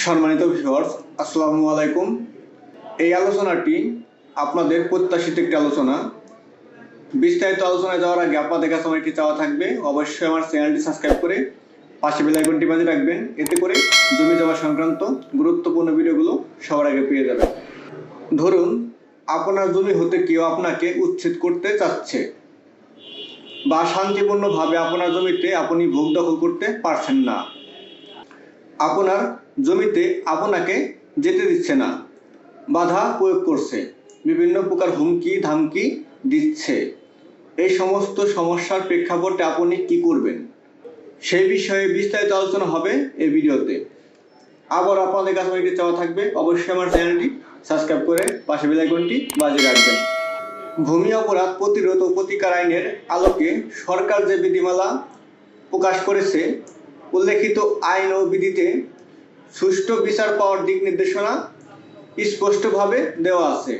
সম্মানিত ভিউয়ার্স আসসালামু আলাইকুম। এই আলোচনাটি আপনাদের প্রত্যাশিত একটি আলোচনা। বিস্তারিত আলোচনায় যাওয়ার আগে আপনাদের কাছে আমার একটি চাওয়া থাকবে। অবশ্যই আমার চ্যানেলটি সাবস্ক্রাইব করে পাশে বেল আইকনটি বাজে রাখবেন। এতে করে জমি জমা সংক্রান্ত গুরুত্বপূর্ণ ভিডিওগুলো সবার আগে পেয়ে যাবেন। ধরুন, আপনার জমি হতে কেউ আপনাকে উচ্ছেদ করতে চাচ্ছে বা শান্তিপূর্ণভাবে আপনার জমিতে আপনি ভোগ দখল করতে পারছেন না। আপনার জমিতে আপনাকে যেতে দিচ্ছে না। বাধা প্রয়োগ করছে। বিভিন্ন প্রকার হুমকি, ধামকি দিচ্ছে। এই সমস্ত সমস্যার প্রেক্ষাপটে আপনি কি করবেন? সেই বিষয়ে বিস্তারিত আলোচনা হবে এই ভিডিওতে। আবার আপনাদের কাছে একটি চাওয়া থাকবে, অবশ্যই আমার চ্যানেলটি সাবস্ক্রাইব করে পাশে বেল বাজে রাখবেন। ভূমি অপরাধ প্রতিরোধ ও প্রতিকার আইনের আলোকে সরকার যে বিধিমালা প্রকাশ করেছে উল্লেখিত আইন ও বিধিতে সুষ্ঠু বিচার পাওয়ার দিক নির্দেশনা স্পষ্টভাবে দেওয়া আছে।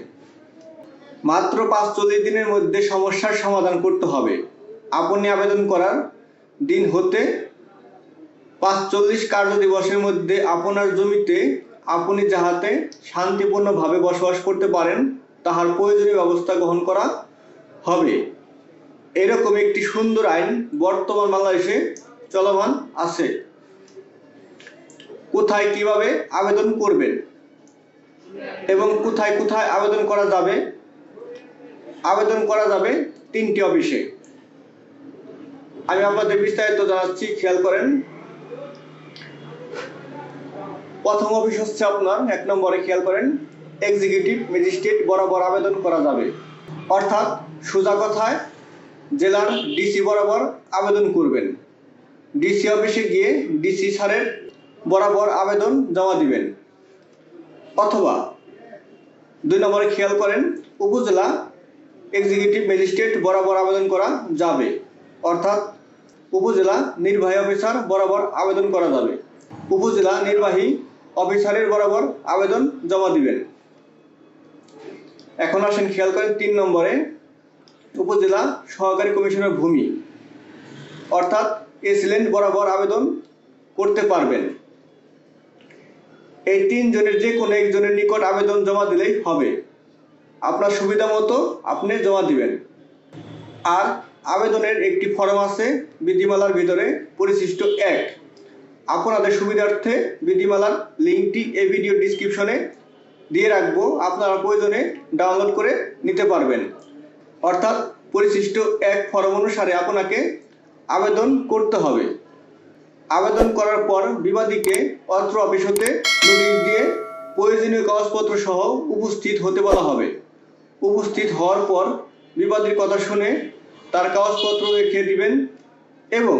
মাত্র পাঁচ চল্লিশ দিনের মধ্যে সমস্যার সমাধান করতে হবে। আপনি আবেদন করার দিন হতে পাঁচচল্লিশ কার্য দিবসের মধ্যে আপনার জমিতে আপনি যাহাতে শান্তিপূর্ণভাবে বসবাস করতে পারেন, তাহার প্রয়োজনীয় ব্যবস্থা গ্রহণ করা হবে। এরকম একটি সুন্দর আইন বর্তমান বাংলাদেশে চলমান আছে। কোথায় কীভাবে আবেদন করবেন এবং কোথায় কোথায় আবেদন করা যাবে? আবেদন করা যাবে তিনটি অফিসে। আমি আপনাদের বিস্তারিত জানাচ্ছি, খেয়াল করেন। প্রথম অফিস হচ্ছে আপনার, এক নম্বরে খেয়াল করেন এক্সিকিউটিভ ম্যাজিস্ট্রেট বরাবর আবেদন করা যাবে। অর্থাৎ সোজা কথায়, জেলার ডিসি বরাবর আবেদন করবেন। ডিসি অফিসে গিয়ে ডিসি স্যারের বরাবর আবেদন জমা দিবেন। অথবা দুই নম্বরে খেয়াল করেন, উপজেলা এক্সিকিউটিভ ম্যাজিস্ট্রেট বরাবর আবেদন করা যাবে। অর্থাৎ উপজেলা নির্বাহী অফিসার বরাবর আবেদন করা যাবে। উপজেলা নির্বাহী অফিসারের বরাবর আবেদন জমা দিবেন। এখন আসেন খেয়াল করেন তিন নম্বরে, উপজেলা সহকারী কমিশনার ভূমি। অর্থাৎ এসিলেন্ট বরাবর আবেদন করতে পারবেন। এই তিনজনের যে কোনো একজনের নিকট আবেদন জমা দিলেই হবে। আপনার সুবিধা মতো আপনি জমা দিবেন। আর আবেদনের একটি ফর্ম আছে, বিধিমালার ভিতরে পরিশিষ্ট এক। আপনাদের সুবিধার্থে বিধিমালার লিঙ্কটি এই ভিডিও ডিসক্রিপশনে দিয়ে রাখব। আপনারা প্রয়োজনে ডাউনলোড করে নিতে পারবেন। অর্থাৎ পরিশিষ্ট এক ফর্ম অনুসারে আপনাকে আবেদন করতে হবে। আবেদন করার পর বিবাদীকে অত্র অফিস হতে নোটিশ দিয়ে প্রয়োজনীয় কাগজপত্র সহ উপস্থিত হতে বলা হবে। উপস্থিত হওয়ার পর বিবাদীর কথা শুনে তার কাগজপত্র রেখে দিবেন এবং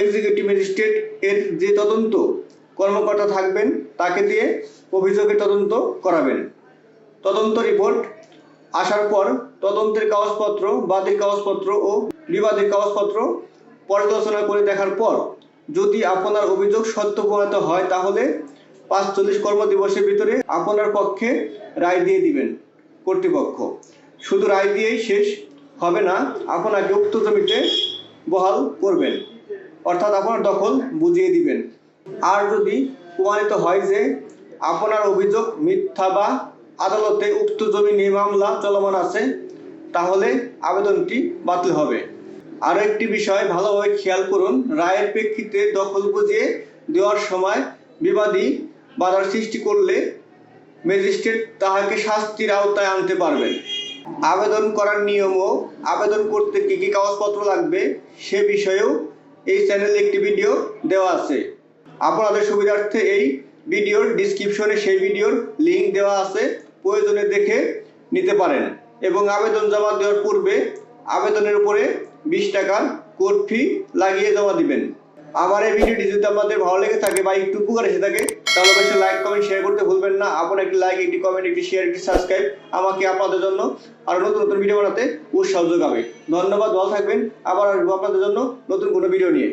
এক্সিকিউটিভ ম্যাজিস্ট্রেট এর যে তদন্ত কর্মকর্তা থাকবেন, তাকে দিয়ে অভিযোগের তদন্ত করাবেন। তদন্ত রিপোর্ট আসার পর তদন্তের কাগজপত্র, বাদীর কাগজপত্র ও বিবাদীর কাগজপত্র পর্যালোচনা করে দেখার পর, যদি আপনার অভিযোগ সত্য প্রমাণিত হয়, তাহলে পাঁচচল্লিশ কর্মদিবসের ভিতরে আপনার পক্ষে রায় দিয়ে দিবেন কর্তৃপক্ষ। শুধু রায় দিয়েই শেষ হবে না, আপনাকে উক্ত জমিতে বহাল করবেন। অর্থাৎ আপনার দখল বুঝিয়ে দিবেন। আর যদি প্রমাণিত হয় যে আপনার অভিযোগ মিথ্যা বা আদালতে উক্ত জমি নিয়ে মামলা চলমান আছে, তাহলে আবেদনটি বাতিল হবে। আরও একটি বিষয় ভালোভাবে খেয়াল করুন। রায়ের প্রেক্ষিতে দখল বুঝিয়ে দেওয়ার সময় বিবাদী বাধার সৃষ্টি করলে ম্যাজিস্ট্রেট তাহাকে শাস্তির আওতায় আনতে পারবেন আবেদন করার নিয়ম ও আবেদন করতে কি কি কাগজপত্র লাগবে সে বিষয়েও এই চ্যানেলে একটি ভিডিও দেওয়া আছে। আপনাদের সুবিধার্থে এই ভিডিওর ডিসক্রিপশনে সেই ভিডিওর লিংক দেওয়া আছে। প্রয়োজনে দেখে নিতে পারেন এবং আবেদন জমা দেওয়ার পূর্বে আবেদনের উপরে বিশ টাকার কোর্ট ফি লাগিয়ে জমা দিবেন। আমার এই ভিডিওটি যদি আপনাদের ভালো লেগে থাকে বা একটু উপকার এসে থাকে, তাহলে অবশ্যই লাইক কমেন্ট শেয়ার করতে ভুলবেন না। আপনার একটি লাইক একটি কমেন্ট একটি শেয়ার একটি সাবস্ক্রাইব আমাকে আপনাদের জন্য আরও নতুন নতুন ভিডিও বানাতে উৎসাহ যোগাবে। ধন্যবাদ, ভালো থাকবেন। আবার আসব আপনাদের জন্য নতুন কোনো ভিডিও নিয়ে।